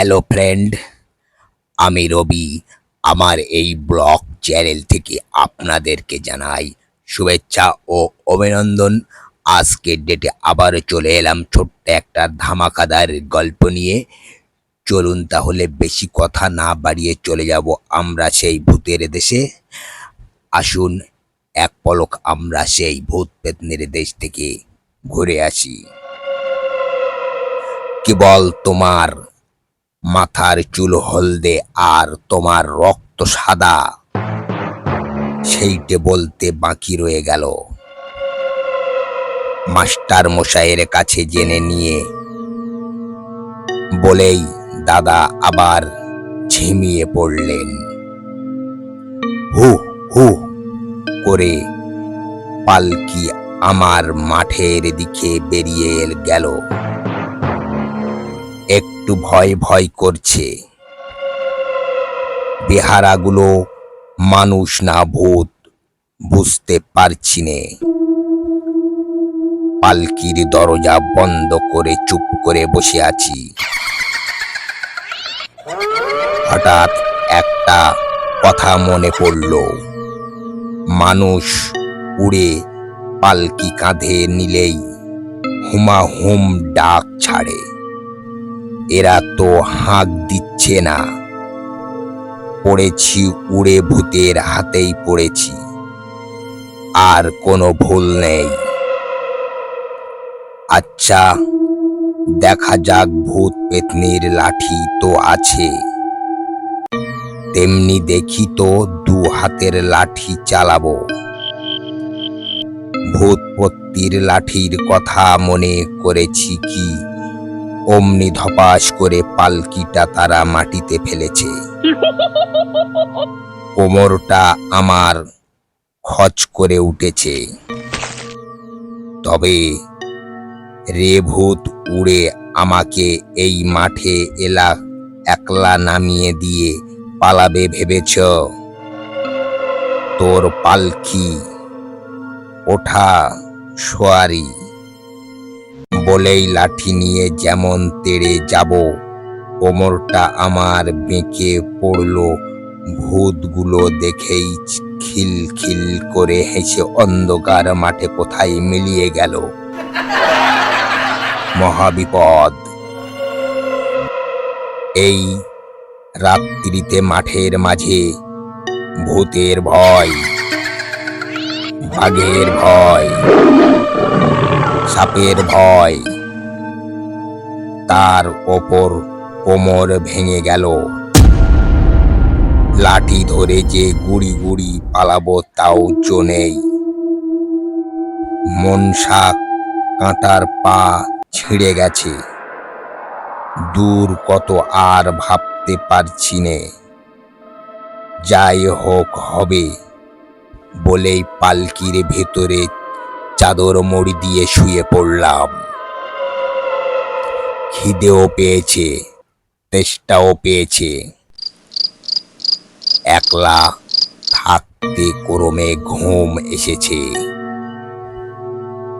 Hello friend আমি রবি। আমার এই ব্লগ চ্যানেল থেকে আপনাদেরকে জানাই শুভেচ্ছা ও অভিনন্দন। আজকের ডেটে আবার চলে এলাম ছোট্ট একটা ধামাকাদার গল্প নিয়ে। চলুন তাহলে বেশি কথা না বাড়িয়ে চলে যাব আমরা সেই ভূতের দেশে। আসুন, এক পলক আমরা সেই ভূত পেতনের দেশ থেকে ঘুরে আসি। কেবল তোমার? মাথার চুল হলদে আর তোমার রক্ত সাদা। সেইটে বলতে বাকি রয়ে গেল। মাস্টার মশাইয়ের কাছে জেনে নিয়ে বলেই দাদা আবার ঝিমিয়ে পড়লেন। হু হু করে পালকি আমার মাঠের দিকে বেরিয়ে গেল। একটু ভয় ভয় করছে। বেহারাগুলো মানুষ না ভূত, বুঝতে পারছি নে। পালকির দরজা বন্ধ করে চুপ করে বসে আছি। হঠাৎ একটা কথা মনে পড়ল। মানুষ উড়ে পালকি কাঁধে নিলেই হুমা হুম ডাক ছাড়ে। এরা তো হাঁক দিচ্ছে না। পড়েছি উড়ে ভূতের হাতেই পড়েছি। আর কোনো ভুল নেই। আচ্ছা দেখা যাক ভূত পেতনির লাঠি তো আছে। তেমনি দেখি তো দু হাতের লাঠি চালাবো। ভূতপত্তির লাঠির কথা মনে করেছি কি? অমনি ধপাস করে পালকিটা তারা মাটিতে ফেলেছে। কোমরটা আমার খচ করে উঠেছে। তবে রে ভূত উড়ে আমাকে এই মাঠে এলা একলা নামিয়ে দিয়ে পালাবে ভেবেছ? তোর পালকি, ওঠা সোয়ারি। বলেই লাঠি নিয়ে যেমন তেড়ে যাব, কোমরটা আমার বেঁকে পড়ল। ভূতগুলো দেখেই খিল খিল করে হেসে অন্ধকার মাঠে কোথায় মিলিয়ে গেল। মহাবিপদ। এই রাত্রিতে মাঠের মাঝে ভূতের ভয়, বাঘের ভয়। সাপের ভয়। তার ওপর কোমর ভেঙে গেল। লাঠি ধরে যে গুড়ি গুড়ি পালাবো তাও জো নেই। মনসা কাঁটার পা ছিঁড়ে গেছে। দূর কত আর ভাবতে পারছি নে। যাই হোক হবে, বলেই পালকির ভেতরে চাদর মুড়ি দিয়ে শুয়ে পড়লাম। খিদেও পেয়েছে, তেষ্টাও পেয়েছে। একলা থাকতে ক্রমে ঘুম এসেছে।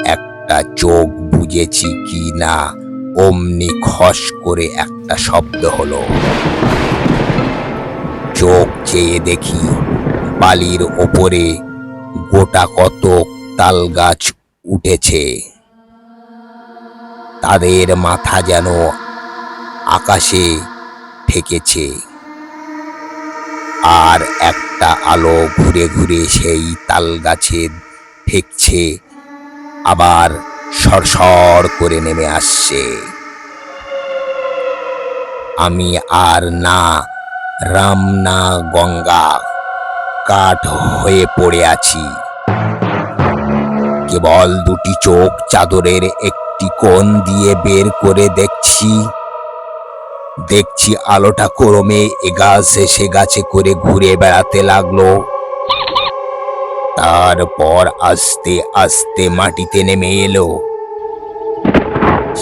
একটা চোখ বুঝেছি কি না, অমনি খস করে একটা শব্দ হলো। চোখ চেয়ে দেখি বালির ওপরে গোটা কত তাল গাছ উঠেছে। তাদের মাথা যেন আকাশে ঠেকেছে। আর একটা আলো ঘুরে ঘুরে সেই তাল গাছে ঠেকছে, আবার সরসর করে নেমে আসছে। আমি আর না, রাম না গঙ্গা, কাঠ হয়ে পড়ে আছি। কেবল দুটি চোখ চাদরের একটি কোণ দিয়ে বের করে দেখছি। দেখছি আলোটা ক্রমে এ গাছে সে গাছে করে ঘুরে বেড়াতে লাগল। তারপর আস্তে আস্তে মাটিতে নেমে এলো।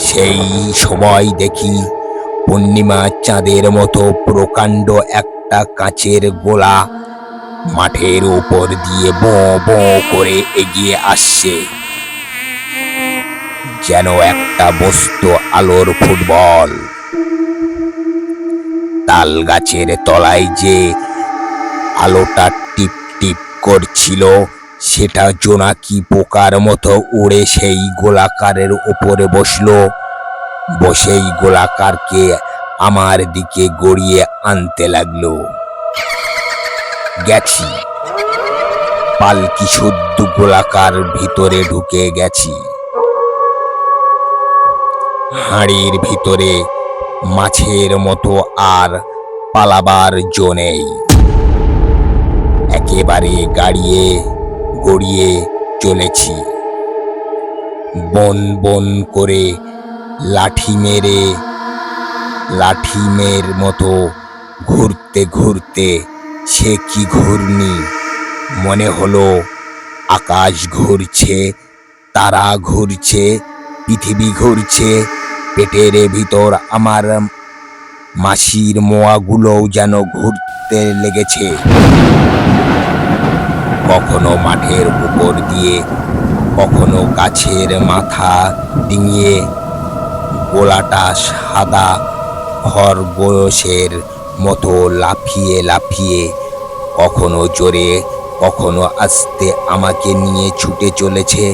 সেই সময় দেখি পূর্ণিমা চাঁদের মতো প্রকাণ্ড একটা কাঁচের গোলা। মাঠের উপর দিয়ে বো বো করে এগিয়ে আসছে। যেন একটা বস্তু আলোর ফুটবল। তাল গাছের তলায় যে আলোটা টিপ টিপ করছিল, সেটা জোনাকি পোকার মতো উড়ে সেই গোলাকারের ওপরে বসল। বসেই গোলাকারকে আমার দিকে গড়িয়ে আনতে লাগল। গেছি। পালকি শুদ্ধ গোলাকার ভিতরে ঢুকে গেছি। হাড়ির ভিতরে মাছের মতো আর পালাবার জো নেই। একেবারে গাড়িয়ে গড়িয়ে চলেছি। বন বন করে লাঠি মেরে, লাঠি মের মতো ঘুরতে ঘুরতে সে কি ঘূর্ণি? মনে হলো আকাশ ঘুরছে, তারা ঘুরছে, পৃথিবী ঘুরছে, পেটের ভিতর আমার মাসির মোয়াগুলোও যেন ঘুরতে লেগেছে। কখনো মাঠের উপর দিয়ে, কখনো গাছের মাথা ডিঙিয়ে, গোলাটা সাদা খরগোশের মতো লাফিয়ে লাফিয়ে, কখনো জোরে, কখনো আস্তে আমাকে নিয়ে ছুটে চলেছে।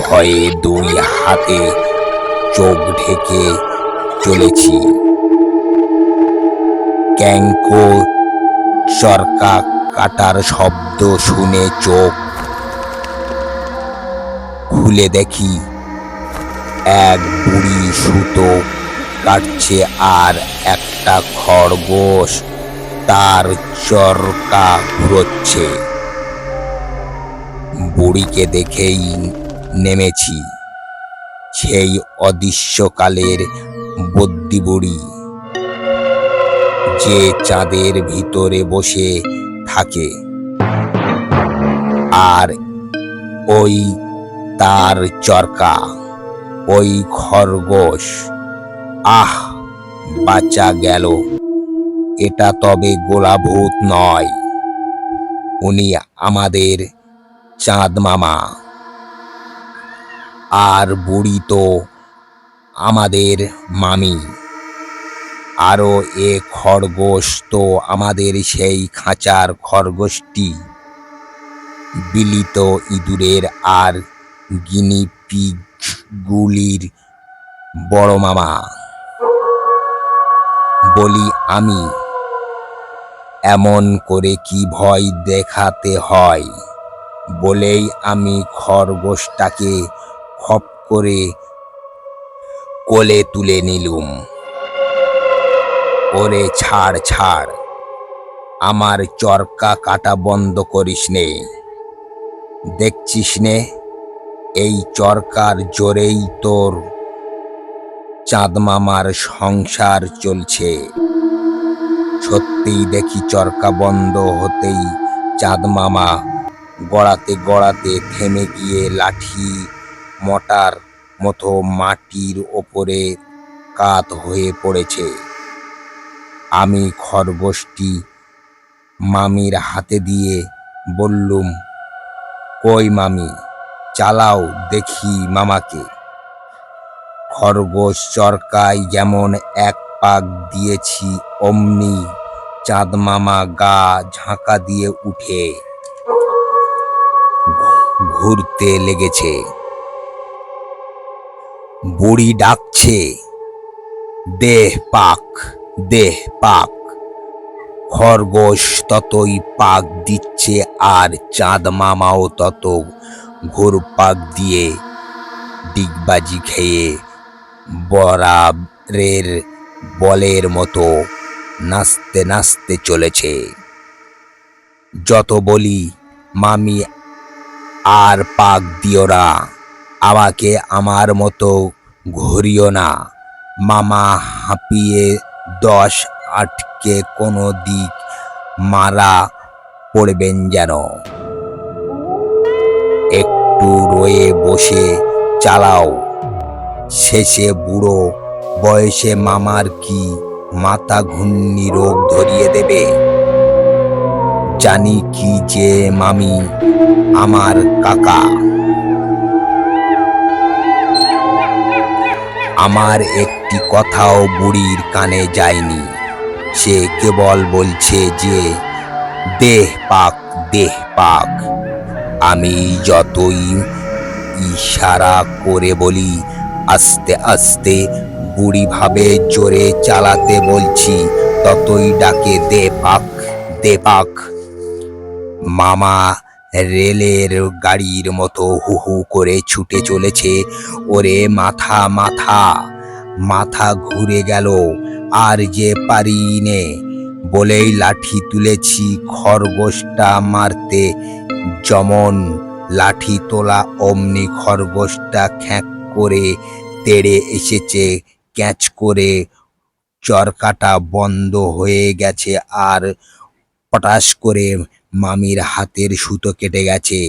ভয়ে দুই হাতে চোখ ঢেকে চলেছি। ক্যাঙ্কো চরকা কাটার শব্দ শুনে চোখ খুলে দেখি, এক বুড়ি সুতো কাটছে আর একটা খরগোশ তার চরকা ঘুরোচ্ছে। বুড়িকে দেখেই নেমেছি। সেই অদৃশ্যকালের বদ্যি বুড়ি। যে চাঁদের ভিতরে বসে থাকে। আর ওই তার চরকা, ওই খরগোশ। আহ বাচ্চা গেল। এটা তবে গোলাভূত নয়। উনি আমাদের চাঁদ মামা। আর বুড়ি তো আমাদের মামি। আরও এ খরগোশ তো আমাদের সেই খাঁচার খরগোশটি। বিলিত ইঁদুরের আর গিনি পিগগুলির বড় মামা। বলি আমি। এমন করে কি ভয় দেখাতে হয়? বলেই আমি খরগোশটাকে খপ করে কোলে তুলে নিলুম। ওরে ছাড় ছাড়। আমার চরকা কাটা বন্ধ করিস নে। দেখছিস নে, এই চরকার জোরেই তোর চাঁদ মামার সংসার চলছে। সত্যিই দেখি চরকা বন্ধ হতেই চাঁদ মামা গড়াতে গড়াতে থেমে গিয়ে লাঠি মটার মতো মাটির ওপরে কাত হয়ে পড়েছে। আমি খরগোশটি মামির হাতে দিয়ে বললুম, কই মামি, চালাও দেখি মামাকে। খরগোশ চরকায় যেমন এক পাক দিয়েছি, অমনি চাঁদ মামা গা ঝাঁকা দিয়ে উঠে ঘুরতে লেগেছে। বুড়ি ডাকছে, দেহ পাক দেহ পাক, খরগোশ ততই পাক দিচ্ছে আর চাঁদ মামাও তত ঘুর পাক দিয়ে ডিগবাজি খেয়ে বরাবরের বলের মতো নাচতে নাচতে চলেছে। যত বলি, মামি, আর পাক দিও না, আমাকে আমার মতো ঘুরিও না। মামা হাঁপিয়ে দশ আটকে কোনো দিক মারা পড়বেন যেন। একটু রয়ে বসে চালাও। শেষে বুড়ো বয়সে মামার কি মাথা ঘূর্ণি রোগ ধরিয়ে দেবে? জানি কি যে মামি আমার কাকা। আমার একটি কথাও বুড়ির কানে যায়নি। সে কেবল বলছে যে, দেহ পাক দেহ পাক। আমি যতই ইশারা করে বলি আস্তে আস্তে বুড়ি ভাবে জোরে চালাতে বলছি, ততই ডাকে দে পাক দে পাক মামা রেলের গাড়ির মতো হু হু করে ছুটে চলেছে। ওরে মাথা মাথা মাথা ঘুরে গেল, আর যে পারি নে বলেই লাঠি তুলেছি খরগোশটা মারতে। যেমন লাঠি তোলা, অমনি খরগোশটা খ্যাঁক করে তেড়ে এসেছে। ক্যাচ করে চরকাটা বন্ধ হয়ে গেছে আর পটাশ করে মামির হাতের সুতো কেটে গেছে।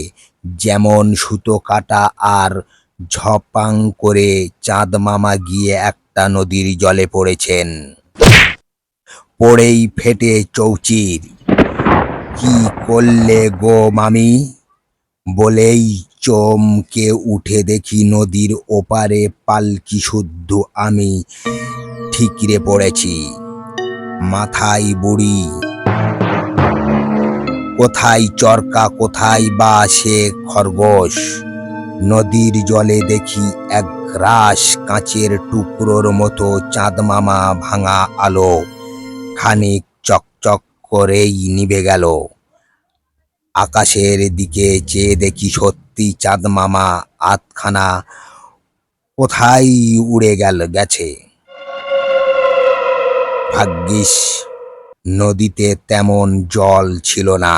যেমন সুতো কাটা আর ঝপাং করে চাঁদ মামা গিয়ে একটা নদীর জলে পড়েছেন। পড়েই ফেটে চৌচির। কি করলে গো মামি? বলেই চমকে উঠে দেখি নদীর ওপারে পালকি শুদ্ধ আমি। ঠিকরে পড়েছি। মাথায় বুড়ি। কোথায় চরকা, কোথায় বা সে খরগোশ? নদীর জলে দেখি এক রাস কাঁচের টুকরোর মতো চাঁদ মামা ভাঙা আলো। খানিক চকচক করেই নিভে গেল। আকাশের দিকে চেয়ে দেখি সত্যি চাঁদ মামা আতখানা কোথায় উড়ে গেল গেছে? ভাগ্যিস নদীতে তেমন জল ছিল না,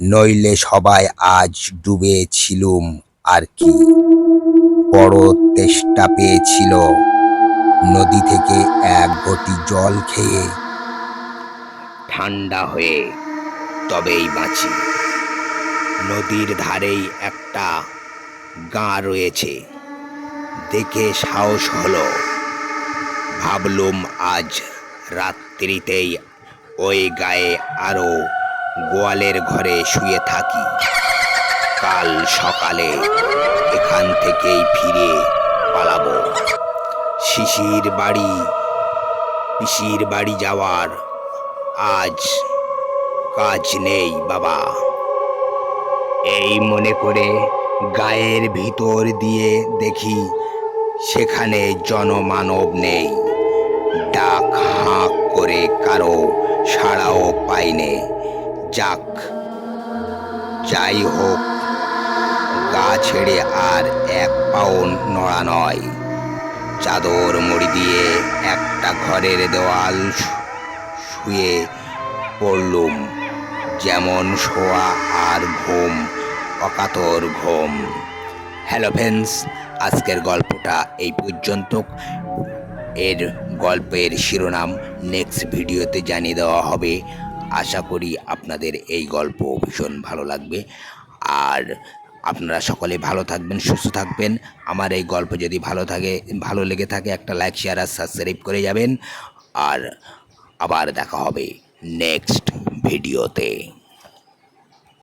নইলে সবাই আজ ডুবে ছিলুম আর কি। বড় তেষ্টা পেয়েছিল নদী থেকে এক ঘটি জল খেয়ে। ঠান্ডা হয়ে তবেই বাঁচি। নদীর ধারেই একটা গাঁ রয়েছে। দেখে সাহস হলো। ভাবলুম আজ রাত্রিতেই ওই গায়ে আরও গোয়ালের ঘরে শুয়ে থাকি। কাল সকালে এখান থেকেই ফিরে পালাবো। শিশির বাড়ি, পিসির বাড়ি যাওয়ার আজ কাজ নেই বাবা। এই মনে করে গায়ের ভিতর দিয়ে দেখি সেখানে জনমানব নেই। ডাক হাঁক করে কারও সাড়াও পাইনে যাক, যাই হোক, গা ছেড়ে আর এক পাউন নড়া নয়। চাদর মুড়ি দিয়ে একটা ঘরের দেওয়াল শুয়ে পড়লুম। যেমন শোয়া আর ঘুম, অকাতর ঘুম। হ্যালো ফ্রেন্ডস আজকের গল্পটা এই পর্যন্ত এর গল্পের শিরোনাম নেক্সট ভিডিওতে জানিয়ে দেওয়া হবে। আশা করি আপনাদের এই গল্প ভীষণ ভালো লাগবে। আর আপনারা সকলে ভালো থাকবেন, সুস্থ থাকবেন। আমার এই গল্প যদি ভালো থাকে, ভালো লেগে থাকে, একটা লাইক শেয়ার আর সাবস্ক্রাইব করে যাবেন। আর আবার দেখা হবে। নেক্সট ভিডিওতে